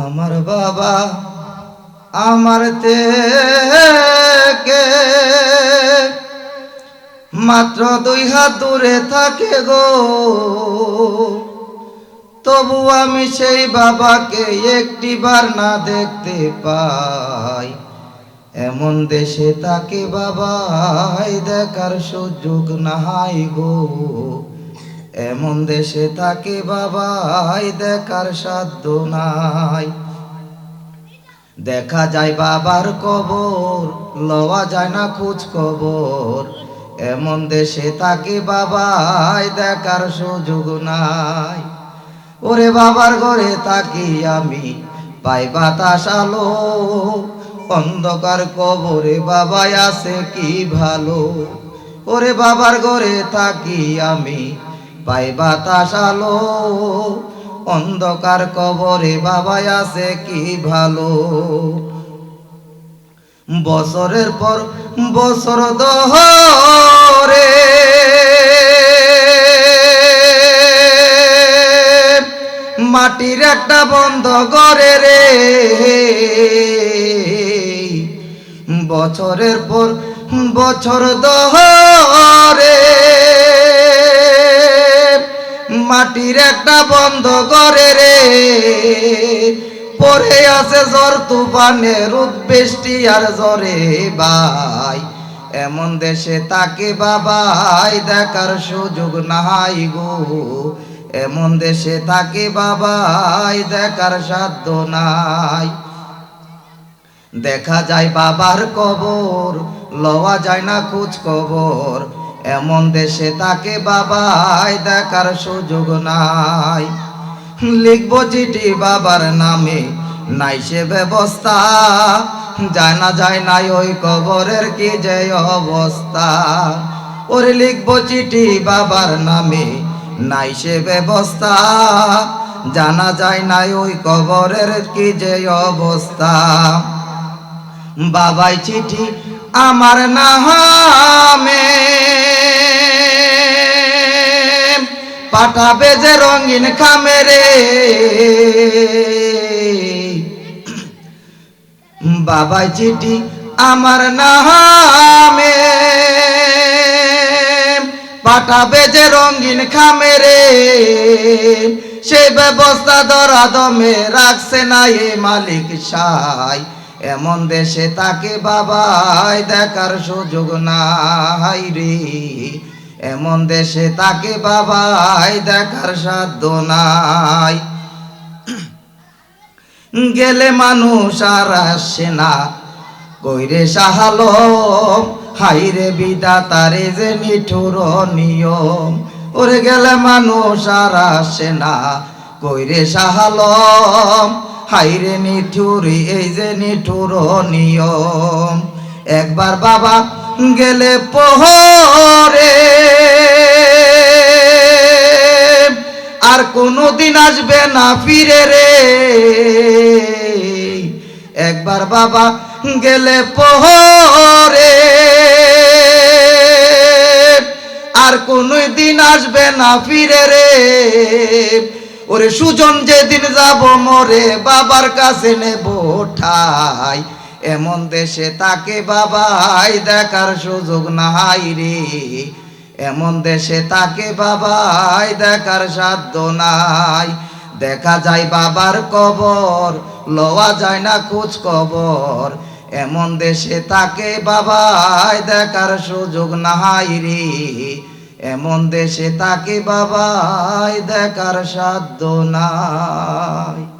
আমার বাবা, আমার থেকে মাত্র দুই হাত দূরে থাকে গো। তবু আমি সেই বাবাকে একটিবার না দেখতে পাই। এমন দেশে তাকে বাবাই দেখার সুযোগ নাই গো। এমন দেশে তাকে বাবাই দেখার সাধ্য নাই। দেখা যায় বাবার কবর, লওয়া যায় না খোঁজ খবর। এমন দেশে তাকে বাবাই দেখার সুযোগ নাই। ওরে বাবার ঘরে থাকি আমি, পাই বাতাস আলো। অন্ধকার কবরে বাবাই আছে কি ভালো? ওরে বাবার ঘরে থাকি আমি পাই বাতাস আলো, অন্ধকার কবরে বাবাই আছে কি ভালো? বছরের পর বছর দহরে মাটির একটা বন্ধ করে রে। বছরের পর বছর দহরে মাটির একটা বন্ধ করে রে। পরে আছে জ্বর তুফানে রোদ বৃষ্টি আর জ্বরে বাই। এমন দেশে তাকে বাবাই, দেখার সুযোগ নাই গো। এমন দেশে তাকে বাবাই, দেখার সাধ্য নাই। দেখা যায় বাবার কবর, লওয়া যায় না খোঁজ খবর। এমন দেশে তাকে বাবাই দেখার সুযোগ নাই। লিখব চিঠি বাবার নামে, নাই সে ব্যবস্থা। যায় না, যায় নাই ওই কবরের কি যে অবস্থা। ওরে লিখব চিঠি বাবার নামে, নাই সে ব্যবস্থা। জানা যায় নাই ওই কবরের কি যে অবস্থা। বাবাই চিঠি আমার নামে পাঠাবে যে রঙিন খামেরে। বাবাই চিঠি আমার নামে পাঠাবে যে রঙিন খামেরে। সেই ব্যবস্থা ধরা দমে রাখছে না এ মালিক সাই। এমন দেশে তাকে বাবাই দেখার সুযোগ নাই রে। এমন দেশে তাকে বাবাই দেখার সাধ্য নাই। গেলে মানুষ আর আসে না। কইরে সাহালো হাইরে বিদা তারে যে নিঠুর নিয়ম। ওরে গেলে মানুষ আর আসে না। কইরে সাহালম হাইরে নিঠুরি, এই যে নিঠুর নিয়ম। একবার বাবা গেলে পোহরে। আর কোনোদিন আসবে না ফিরে রে। একবার বাবা গেলে পোহরে। আর কোন দিন আসবে না ফিরে রে। ওরে সুজন যেদিন যাব মরে বাবার কাছে নেব ঠাই। এমন দেশে তাকে বাবাই দেখার সুযোগ নাই রে। এমন দেশে তাকে বাবাই দেখার সাধ্য নাই। দেখা যায় বাবার কবর, লওয়া যায় না খোঁজ কবর এমন দেশে তাকে বাবাই দেখার সুযোগ নাই রে। এমন দেশে তাকে বাবাই দেখার সাধ্য নাই।